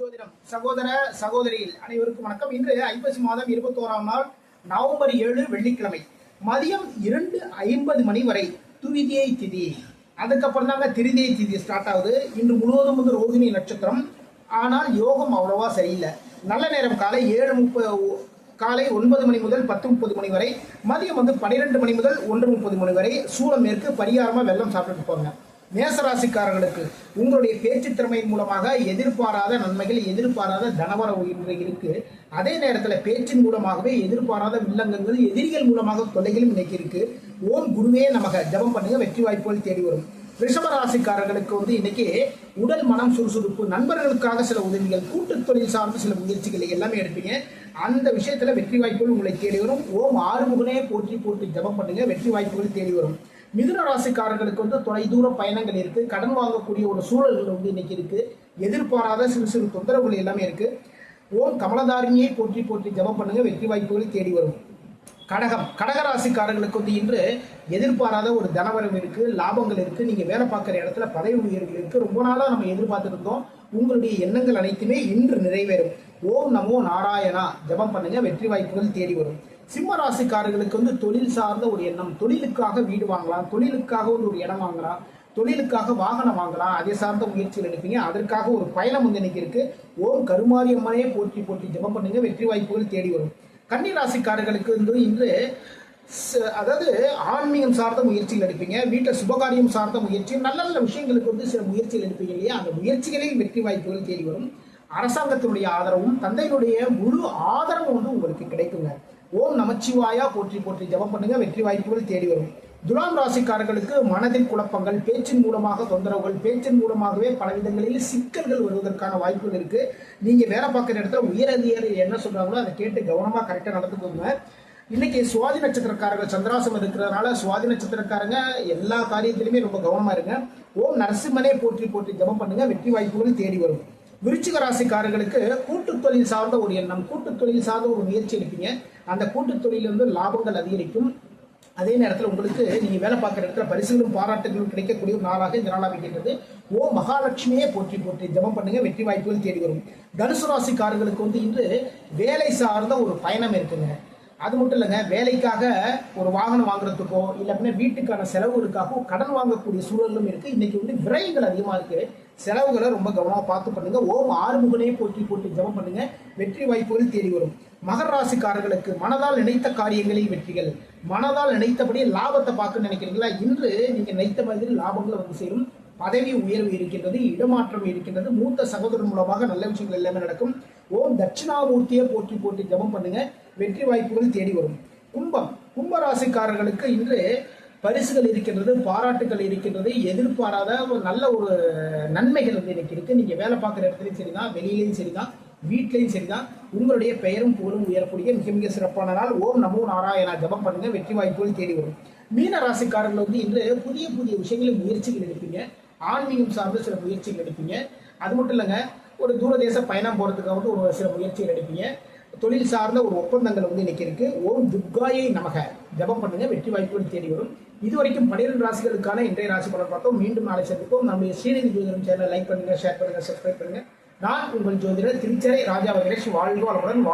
ஜோதிடம் சகோதர சகோதரியில் அனைவருக்கும் வணக்கம். இன்று ஐப்பசி மாதம் இருபத்தோராம் நாள் நவம்பர் ஏழு வெள்ளிக்கிழமை. மதியம் இரண்டு ஐம்பது மணி வரை துவிதியை திதி. அதுக்கப்புறம் தாங்க திருதியை திதி ஸ்டார்ட் ஆகுது. இன்று முழுவதும் வந்து ரோகிணி நட்சத்திரம். ஆனால் யோகம் அவ்வளவா சரியில்லை. நல்ல நேரம் காலை ஏழு முப்பது காலை ஒன்பது மணி முதல் பத்து முப்பது மணி வரை. மதியம் வந்து பன்னிரெண்டு மணி முதல் ஒன்று முப்பது மணி வரை. சூளம் மேற்கு பரிகாரமாக வெள்ளம் சாப்பிட்டுட்டு போங்க. மேசராசிக்காரர்களுக்கு உங்களுடைய பேச்சு திறமையின் மூலமாக எதிர்பாராத நன்மைகள் எதிர்பாராத தனவரவு இன்று இருக்கு. அதே நேரத்தில் பேச்சின் மூலமாகவே எதிர்பாராத வில்லங்கங்கள் எதிரிகள் மூலமாக தொல்லைகளும் இன்னைக்கு இருக்கு. ஓம் குருவே நமக. ஜபம் பண்ணுங்க வெற்றி வாய்ப்புகள் தேடி வரும். ரிஷப ராசிக்காரர்களுக்கு வந்து இன்னைக்கு உடல் மனம் சுறுசுறுப்பு நண்பர்களுக்காக சில உதவிகள் கூட்டு தொழில் சார்ந்த சில முயற்சிகள் எல்லாமே எடுப்பீங்க. அந்த விஷயத்துல வெற்றி வாய்ப்புகள் உங்களை தேடி வரும். ஓம் ஆறுமுகனே போற்றி போட்டு ஜபம் பண்ணுங்க வெற்றி வாய்ப்புகள் தேடி வரும். மிதுன ராசிக்காரர்களுக்கு வந்து தொலைதூர பயணங்கள் இருக்கு. கடன் வாங்கக்கூடிய ஒரு சூழல்கள் வந்து இன்னைக்கு இருக்கு. எதிர்பாராத சிறு சிறு தொந்தரவுகள் எல்லாமே இருக்கு. ஓம் கமலதாரிணியை போற்றி போற்றி ஜபம் பண்ணுங்க. வெற்றி வாய்ப்புகளை தேடி வரும். கடகம். கடகராசிக்காரர்களுக்கு வந்து இன்று எதிர்பாராத ஒரு தனவரம் இருக்கு. லாபங்கள் இருக்கு. நீங்க வேலை பார்க்குற இடத்துல பதவி உயர்வுகள் இருக்கு. ரொம்ப நாளா நம்ம எதிர்பார்த்துருந்தோம் உங்களுடைய எண்ணங்கள் அனைத்துமே இன்று நிறைவேறும். ஓம் நமோ நாராயணா. ஜபம் பண்ணுங்க வெற்றி வாய்ப்புகள் தேடி வரும். சிம்ம ராசிக்காரர்களுக்கு வந்து தொழில் சார்ந்த ஒரு எண்ணம். தொழிலுக்காக வீடு வாங்கலாம் தொழிலுக்காக வந்து ஒரு இடம் வாங்கலாம் தொழிலுக்காக வாகனம் வாங்கலாம். அதே சார்ந்த முயற்சிகள் எடுப்பீங்க. அதற்காக ஒரு பயணம் வந்து இன்னைக்கு இருக்கு. ஓம் கருமாரியம்மனே போற்றி போற்றி ஜபம் பண்ணுங்க வெற்றி வாய்ப்புகள் தேடி வரும். கன்னி ராசிக்காரர்களுக்கு வந்து இன்று அதாவது ஆன்மீகம் சார்ந்த முயற்சிகள் எடுப்பீங்க. வீட்டில் சுபகாரியம் சார்ந்த முயற்சி. நல்ல நல்ல விஷயங்களுக்கு வந்து சில முயற்சிகள் எடுப்பீங்க இல்லையா? அந்த முயற்சிகளில் வெற்றி வாய்ப்புகள் தேடி வரும். அரசாங்கத்தினுடைய ஆதரவும் தந்தையினுடைய முழு ஆதரவும் வந்து உங்களுக்கு கிடைக்குங்க. ஓம் நமச்சிவாயா போற்றி போற்றி ஜெபம் பண்ணுங்க வெற்றி வாய்ப்புகள் தேடி வரும். துலாம் ராசிக்காரர்களுக்கு மனதில் குழப்பங்கள் பேச்சின் மூலமாக தொந்தரவுகள் பேச்சின் மூலமாகவே பல விதங்களில் சிக்கல்கள் வருவதற்கான வாய்ப்புகள் இருக்கு. நீங்க வேலை பார்க்குற இடத்துல உயரதிகாரி என்ன சொல்றாங்களோ அதை கேட்டு கவனமா கரெக்டாக நடந்துக்கோங்க. இன்னைக்கு சுவாதி நட்சத்திரக்காரர்கள் சந்திராசம் இருக்கிறதுனால சுவாதி நட்சத்திரக்காரங்க எல்லா காரியத்திலுமே ரொம்ப கவனமா இருங்க. ஓம் நரசிம்மனே போற்றி போற்றி ஜெபம் பண்ணுங்க வெற்றி வாய்ப்புகள் தேடி வரும். விருச்சிக ராசிக்காரர்களுக்கு கூட்டு தொழில் சார்ந்த ஒரு எண்ணம். கூட்டு தொழில் சார்ந்த ஒரு முயற்சி எடுப்பீங்க. அந்த கூட்டு தொழில் வந்து லாபங்கள் அதிகரிக்கும். அதே நேரத்தில் உங்களுக்கு நீங்க வேலை பார்க்குற இடத்துல பரிசுகளும் பாராட்டுகளும் கிடைக்கக்கூடிய ஒரு நாளாக இந்த நாள் அமைகின்றது. ஓ மகாலட்சுமியே போற்றி போற்றி ஜபம் பண்ணுங்க. வெற்றி வாய்ப்புகள் தேடி வரும். தனுசு ராசிக்காரர்களுக்கு வந்து இன்று வேலை சார்ந்த ஒரு பயணம் இருக்குங்க. அது மட்டும் இல்லைங்க வேலைக்காக ஒரு வாகனம் வாங்குறதுக்கோ இல்லை அப்படின்னா வீட்டுக்கான செலவுகளுக்காகவும் கடன் வாங்கக்கூடிய சூழலும் இருக்கு. இன்னைக்கு வந்து விரயங்கள் அதிகமாக இருக்கு. செலவுகளை ரொம்ப கவனமாக பார்த்து பண்ணுங்க. ஓம் ஆறுமுகனே போட்டி போட்டு ஜெபம் பண்ணுங்க. வெற்றி வாய்ப்புகள் தேடி வரும். மகர ராசிக்காரர்களுக்கு மனதால் நினைத்த காரியங்களில் வெற்றிகள். மனதால் நினைத்தபடி லாபத்தை பார்க்க நினைக்கிறீங்களா? இன்று நீங்கள் நினைத்த மாதிரி லாபங்கள் வந்து சேரும். பதவி உயர்வு இருக்கின்றது இடமாற்றம் இருக்கின்றது. மூத்த சகோதரன் மூலமாக நல்ல விஷயங்கள் எல்லாமே நடக்கும். ஓம் தட்சிணாமூர்த்தியை போற்றி போட்டு ஜெபம் பண்ணுங்க. வெற்றி வாய்ப்புகள் தேடி வரும். கும்பம் கும்ப ராசிக்காரர்களுக்கு இன்று பரிசுகள் இருக்கின்றது பாராட்டுகள் இருக்கின்றது எதிர்பாராத ஒரு நல்ல ஒரு நன்மைகள் வந்து எனக்கு இருக்குது நீங்கள் வேலை பார்க்குற இடத்துலையும் சரிதான் வெளியிலையும் சரிதான் வீட்லையும் சரிதான். உங்களுடைய பெயரும் புகழும் உயரக்கூடிய மிக மிக சிறப்பான நாள். ஓம் நமோ நாராயணா. ஜபம் பண்ணுங்க வெற்றி வாய்ப்புகள் தேடி வரும். மீன ராசிக்காரர்கள் வந்து இன்று புதிய புதிய விஷயங்களை முயற்சிகள் எடுப்பீங்க. ஆன்மீகம் சார்ந்த சில முயற்சிகள் எடுப்பீங்க. அது மட்டும் இல்லைங்க ஒரு தூரதேச பயணம் போகிறதுக்காக வந்து ஒரு சில முயற்சிகள் எடுப்பீங்க. தொழில் சார்ந்த ஒரு ஒப்பந்தங்கள் வந்து இன்னைக்கு இருக்கு. ஓம் துர்காயை நமக. ஜபம் பண்ணுங்க வெற்றி வாய்ப்புகள் தேடி வரும். இதுவரைக்கும் பன்னிரெண்டு ராசிகளுக்கான இன்றைய ராசி பலன் பார்த்தோம். மீண்டும் நாளை சந்திப்போம். நம்முடைய ஸ்ரீநிதி ஜோதிடம் சேனல் லைக் பண்ணுங்க ஷேர் பண்ணுங்க சப்ஸ்கிரைப் பண்ணுங்க. நான் உங்கள் ஜோதிடர் திருச்சரை ராஜா வகேஷ். வாழ்வு வளமுடன்